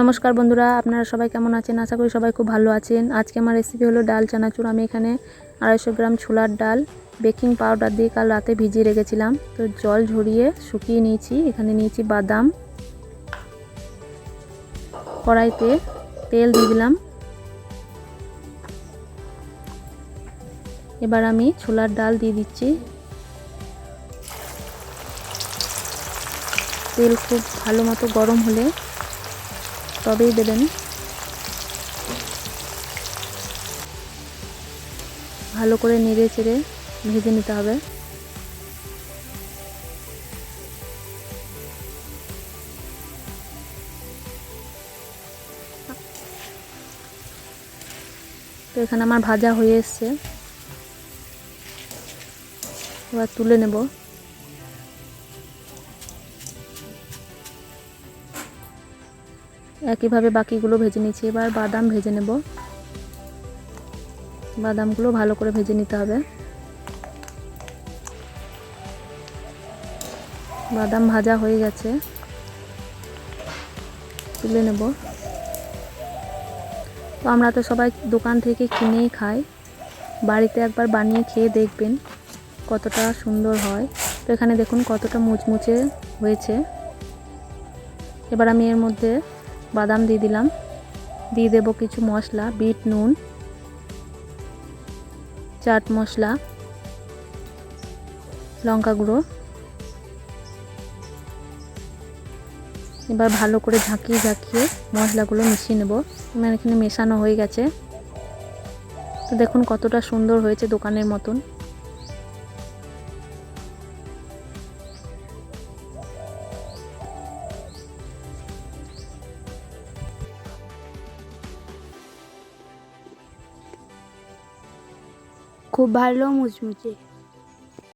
নমস্কার বন্ধুরা, আপনারা সবাই কেমন আছেন? আশা করি সবাই খুব ভালো আছেন। আজকে আমার রেসিপি হলো ডাল চানাচুর। আমি এখানে আড়াইশো গ্রাম ছোলার ডাল বেকিং পাউডার দিয়ে কাল রাতে ভিজিয়ে রেখেছিলাম। তো জল ঝরিয়ে শুকিয়ে নিয়েছি। এখানে নিয়েছি বাদাম, কড়াইতে তেল দিয়ে দিলাম। এবার আমি ছোলার ডাল দিয়ে দিচ্ছি। তেল খুব ভালো মতো গরম হলে তবেই দেবেন। ভালো করে নেড়ে চেড়ে ভেজে নিতে হবে। তো এখানে আমার ভাজা হয়ে এসছে। এবার তুলে নেব। একইভাবে বাকিগুলো ভেজে নিচ্ছি। এবার বাদাম ভেজে নেব। বাদামগুলো ভালো করে ভেজে নিতে হবে। বাদাম ভাজা হয়ে গেছে। তুলে নেব। তো আমরা তো সবাই দোকান থেকে কিনেই খাই। বাড়িতে একবার বানিয়ে খেয়ে দেখবেন কতটা সুন্দর হয়। তো এখানে দেখুন কতটা মুচমুচে হয়েছে। এবার আমি এর মধ্যে বাদাম দিয়ে দিলাম। দিয়ে দেবো কিছু মশলা, বিট, নুন, চাট মশলা, লঙ্কা গুঁড়ো। এবার ভালো করে ঝাঁকিয়ে ঝাঁকিয়ে মশলাগুলো মিশিয়ে নেব। এখানে মেশানো হয়ে গেছে। তো দেখুন কতটা সুন্দর হয়েছে দোকানের মতন। খুব ভালো মুচমুচে